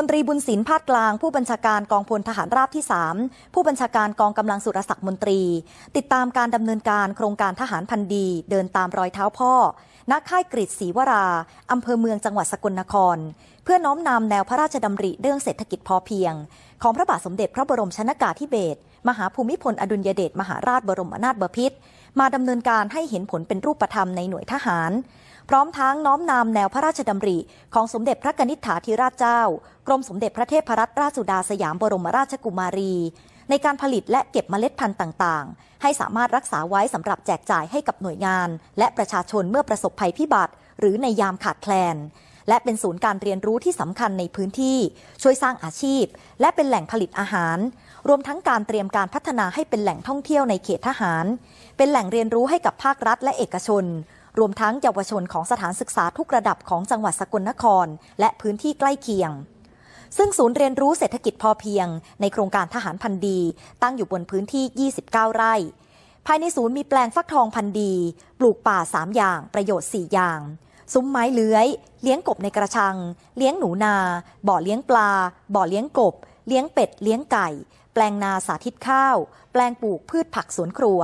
พลตรีบุญศิลป์พาดกลาง ผู้บัญชาการกองพลทหารราบที่ 3 ผู้บัญชาการกองกำลังสุรศักดิ์มนตรี ติดตามการดำเนินการโครงการทหารพันธ์ดี เดินตามรอยเท้าพ่อณค่ายกริดศรีวราอำเภอเมืองจังหวัดสกลนคร เพื่อน้อมนำแนวพระราชดำริเรื่องเศรษฐกิจพอเพียง ของพระบาทสมเด็จพระบรมชนากาธิเบศรมหาภูมิพลอดุลยเดชมหาราชบรมนาถบพิตรมาดำเนินการให้เห็นผลเป็นรูปธรรมในหน่วยทหาร พร้อมทั้งน้อมนำแนวพระราชดำริ ของสมเด็จพระกนิษฐาธิราชเจ้า กรมสมเด็จพระเทพรัตนราชสุดาสยามบรมราชกุมารี ในการผลิตและเก็บเมล็ดพันธุ์ต่าง ๆ ให้สามารถรักษาไว้สำหรับแจกจ่ายให้กับหน่วยงาน และประชาชนเมื่อประสบภัยพิบัติ หรือในยามขาดแคลนและเป็นศูนย์การเรียนรู้ที่สำคัญในพื้นที่ ช่วยสร้างอาชีพ และเป็นแหล่งผลิตอาหาร รวมทั้งการเตรียมการพัฒนาให้เป็นแหล่งท่องเที่ยวในเขตทหาร เป็นแหล่งเรียนรู้ให้กับภาครัฐและเอกชน รวมทั้งเยาวชนของสถานศึกษาทุกระดับของจังหวัดสกลนคร และพื้นที่ใกล้เคียง ซึ่งศูนย์เรียนรู้เศรษฐกิจพอเพียง ในโครงการทหารพันธ์ดี ตั้งอยู่บนพื้นที่ 29 ไร่ ภายในศูนย์มีแปลงฟักทองพันธ์ดี ปลูกป่า 3 อย่าง ประโยชน์ 4 อย่างซุ้มไม้เลื้อย เลี้ยงกบในกระชัง เลี้ยงหนูนา บ่อเลี้ยงปลา บ่อเลี้ยงกบ เลี้ยงเป็ด เลี้ยงไก่ แปลงนาสาธิตข้าว แปลงปลูกพืชผักสวนครัว